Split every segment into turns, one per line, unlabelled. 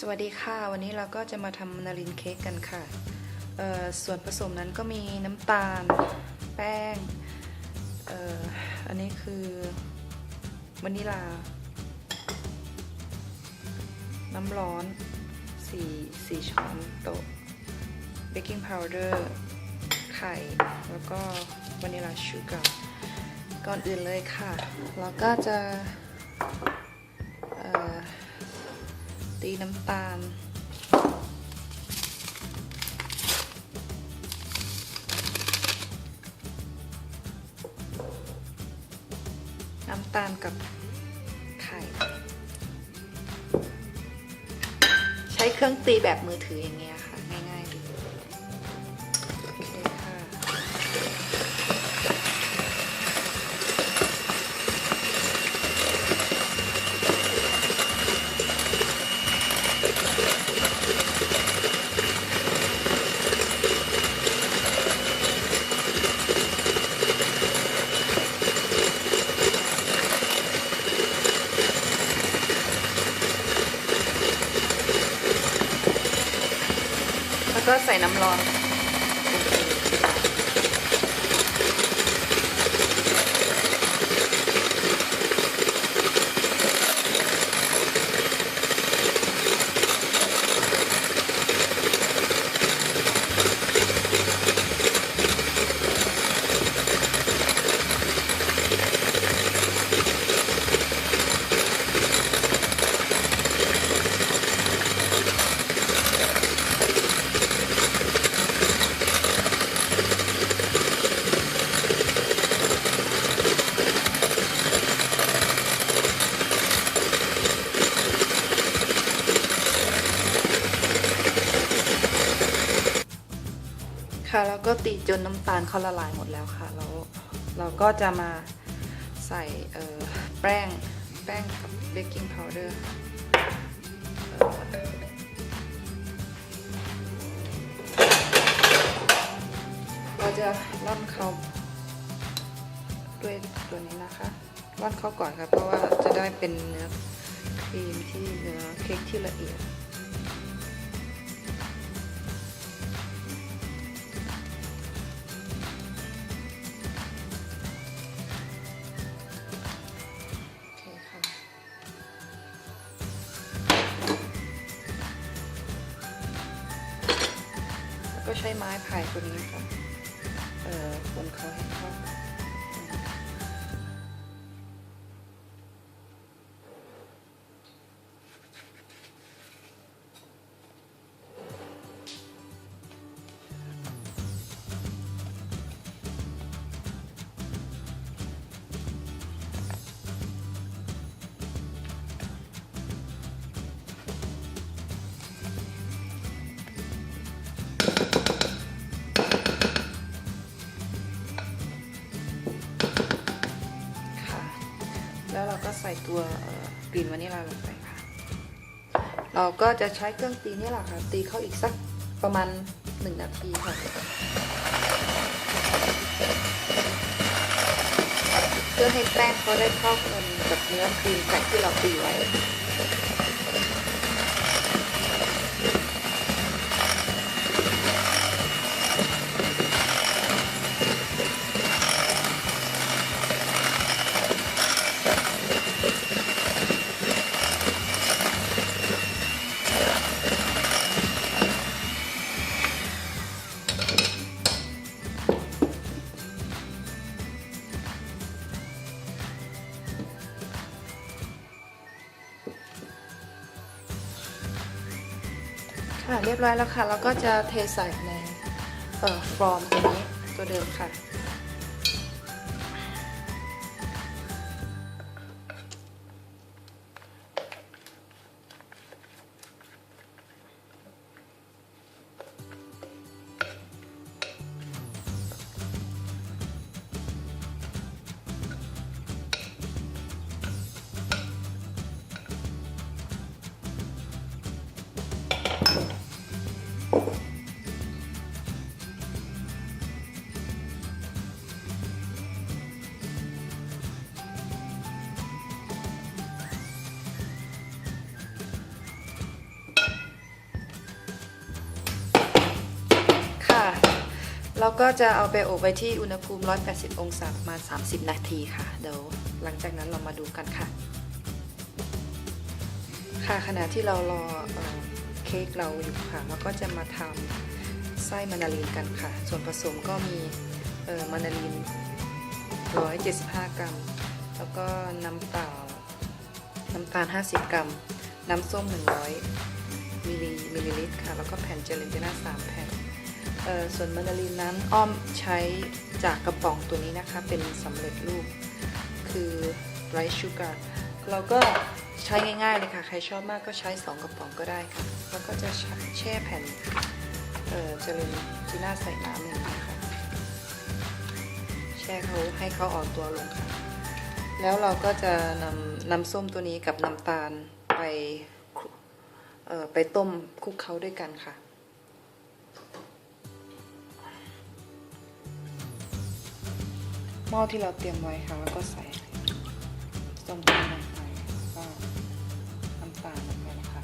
สวัสดีค่ะ วันนี้เราก็จะมาทำนาลินเค้กกันค่ะ ส่วนผสมนั้นก็มีน้ำตาล แป้งออันนี้คือวานิลา น้ำร้อน4 4ช้อนโต๊ะเบกกิ้งพาวเดอร์ไข่ แล้วก็วานิลาชูการ์ก่อนอื่นเลยค่ะ เราก็จะ ตีน้ำตาล น้ำตาลกับไข่ ใช้เครื่องตีแบบมือถืออย่างเงี้ยค่ะ ง่ายๆเลยโอเคค่ะ ก็ใส่น้ำร้อน ค่ะแล้วก็ตีจนน้ำตาลเขาละลายหมดแล้วค่ะแล้วเราก็จะมาใส่เอ่อแป้งแป้งกับเบกกิ้งพาวเดอร์เราจะร่อนเขาด้วยตัวนี้นะคะร่อนเขาก่อนค่ะเพราะว่าจะได้เป็นเนื้อครีมที่เนื้อเค้กที่ละเอียด ใช้ไม้พายตัวนี้ค่ะเออคนเขาเห็นเขา ตัวกลิ่นวานิลลาลงไปค่ะ เราก็จะใช้เครื่องตีนี่แหละค่ะ ตีเข้าอีกสักประมาณหนึ่งนาทีค่ะเพื่อให้แป้งเขาได้เข้ากันกับเนื้อครีมไก่ที่เราตีไว้ รียบร้อยแล้วค่ะ แล้วก็จะเทใส่ในฟอร์มตัวนี้ตัวเดิมค่ะ ก็จะเอาไปอบไว้ที่อุณหภูมิ 180 องศาประมาณ 30 นาทีค่ะ เดี๋ยวหลังจากนั้นเรามาดูกันค่ะ ค่ะขณะที่เรารอเอเค้กเราอยู่ค่ะเราก็จะมาทำไส้มานาลีนกันค่ะ ส่วนผสมก็มีเอ่อมานาลีน 175 กรัม แล้วก็น้ำเปล่าน้ำตาล 50 กรัม น้ำส้ม 100 มิลลิมิลลิลิตรค่ะ แล้วก็แผ่นเจลาติน่า3 แผ่น ส่วนมานาลีนนั้นอ้อมใช้จากกระป๋องตัวนี้นะคะ เป็นสำเร็จรูป คือไรซ์ชูการ์เราก็ใช้ง่ายๆเลยค่ะ ใครชอบมากก็ใช้ 2 กระป๋องก็ได้ค่ะ แล้วก็จะแช่แผ่นเอ่อเจลาติน่าใส่น้ำอย่างนี้ค่ะ แช่เขาให้เขาอ่อนตัวลงค่ะ แล้วเราก็จะนำน้ำส้มตัวนี้กับน้ำตาลไปไปต้มคลุกเคล้าด้วยกันค่ะ ม้อที่เราเตรียมไว้ค่ะแล้วก็ใส่ส้มตำลงไปแล้วก็น้ำตาลลงไปนะคะ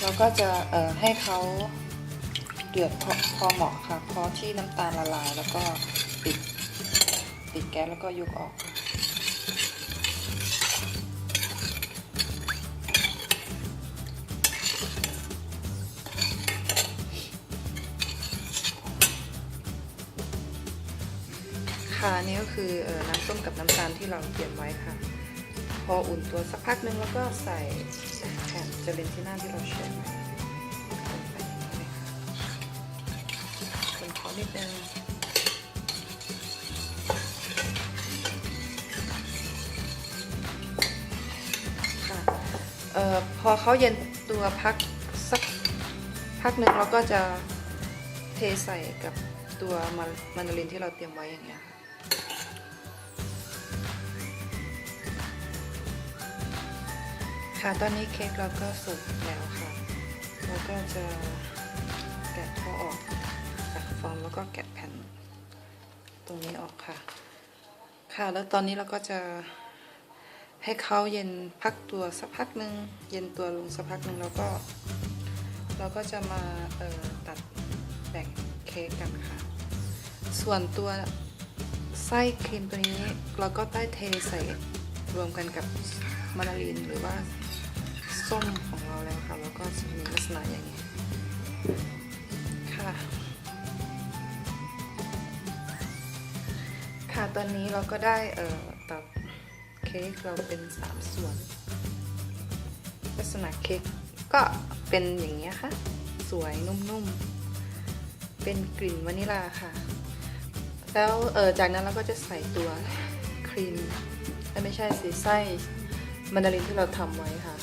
เราก็จะเอ่อให้เขาเดือดพอพอเหมาะค่ะ พอที่น้ำตาลละลายแล้วก็ปิดปิดแก๊สแล้วก็ยกออก ค่ะคะนี่ก็คือน้ำส้มกับน้ำตาลที่เราเตรียมไว้ค่ะ พออุ่นตัวสักพักหนึงแล้วก็ใส่แผ่นเจลาติน่าที่เราแช่ไว้ลงไปอย่างนี้เลยค่ะคนเขานิดนึงค่ะเอ่อพอเขาเย็นตัวพักสักพักหนึ่งเราก็จะเทใส่กับตัวมันมันดารินที่เราเตรียมไว้อย่างเงี้ย ค่ะ ตอนนี้เค้กเราก็สุกแล้วค่ะ เราก็จะแกะเขาออกจากฟองแล้วก็แกะแผ่น ตรงนี้ออกค่ะ ค่ะ แล้วตอนนี้เราก็จะให้เขาเย็นพักตัวสักพักหนึ่งเย็นตัวลงสักพักหนึ่งแล้วก็ เราก็จะมาตัดแบ่งเค้กกันค่ะ ส่วนตัวไส้ครีมตัวนี้เราก็ได้เทใส่รวมกันกับมานาลีนหรือว่า ส้มของเราแล้วค่ะ แล้วก็จะมีลักษณะอย่างนี้ค่ะ ค่ะตอนนี้เราก็ได้เอ่อตัดเค้กเราเป็นสามส่วน ลักษณะเค้กก็เป็นอย่างนี้ค่ะ สวยนุ่มๆ เป็นกลิ่นวานิลาค่ะ แล้วเออจากนั้นเราก็จะใส่ตัวครีมไม่ใช่สีไส้มันดารินที่เราทำไว้ค่ะ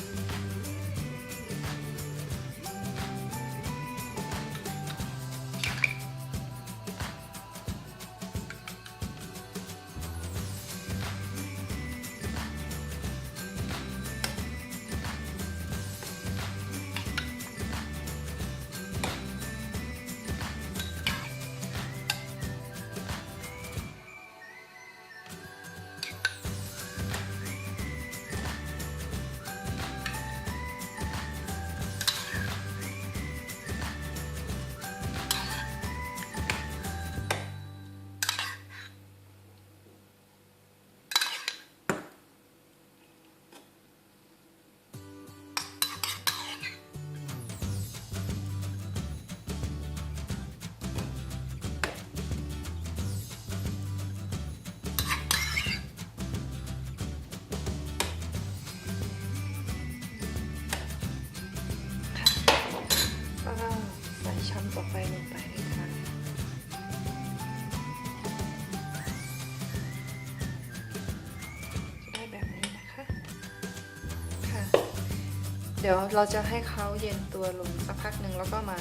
เดี๋ยวเราจะให้เขาเย็นตัวลงสักพักหนึ่งแล้วก็มา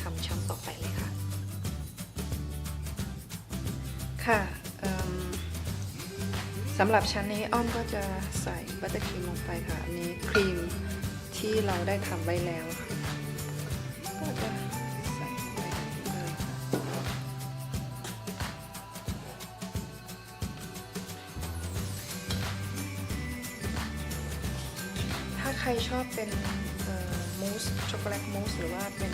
ทำช้อนต่อไปเลยค่ะ ค่ะสำหรับชั้นนี้อ้อมก็จะใส่บัตเตอร์ครีมลงไปค่ะอันนี้ครีมที่เราได้ทำไว้แล้วค่ะ ใครชอบเป็นมูสช็อกโกแลตมูสหรือว่าเป็น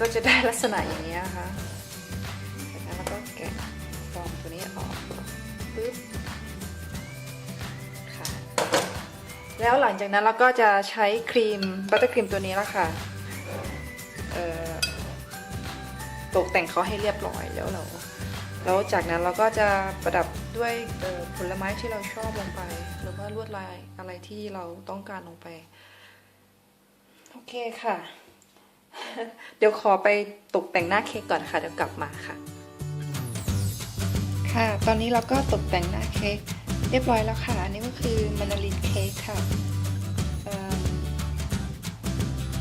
ก็จะได้ลักษณะอย่างนี้ยค่ะจากนั้นเราก็แกะฟองตัวนี้ออกปึ๊บค่ะแล้วหลังจากนั้นเราก็จะใช้ครีมบัตเตอร์ครีมตัวนี้ละค่ะเอ่อตกแต่งเขาให้เรียบร้อยแล้วเราแล้วจากนั้นเราก็จะประดับด้วยผลไม้ที่เราชอบลงไป หรือว่าลวดลายอะไรที่เราต้องการลงไป โอเคค่ะ เดี๋ยวขอไปตกแต่งหน้าเค้กก่อนค่ะ เดี๋ยวกลับมาค่ะ ค่ะ ตอนนี้เราก็ตกแต่งหน้าเค้กเรียบร้อยแล้วค่ะ อันนี้ก็คือมันารินเค้กค่ะ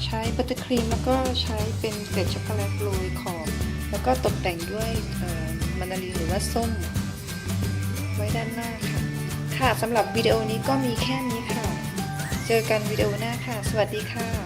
ใช้บัตเตอร์ครีมแล้วก็ใช้เป็นเกล็ดช็อกโกแลตโรยขอบแล้วก็ตกแต่งด้วยมันดารินหรือว่าส้ม ไว้ด้านหน้าค่ะ ค่ะสำหรับวิดีโอนี้ก็มีแค่นี้ค่ะ เจอกันวิดีโอหน้าค่ะ สวัสดีค่ะ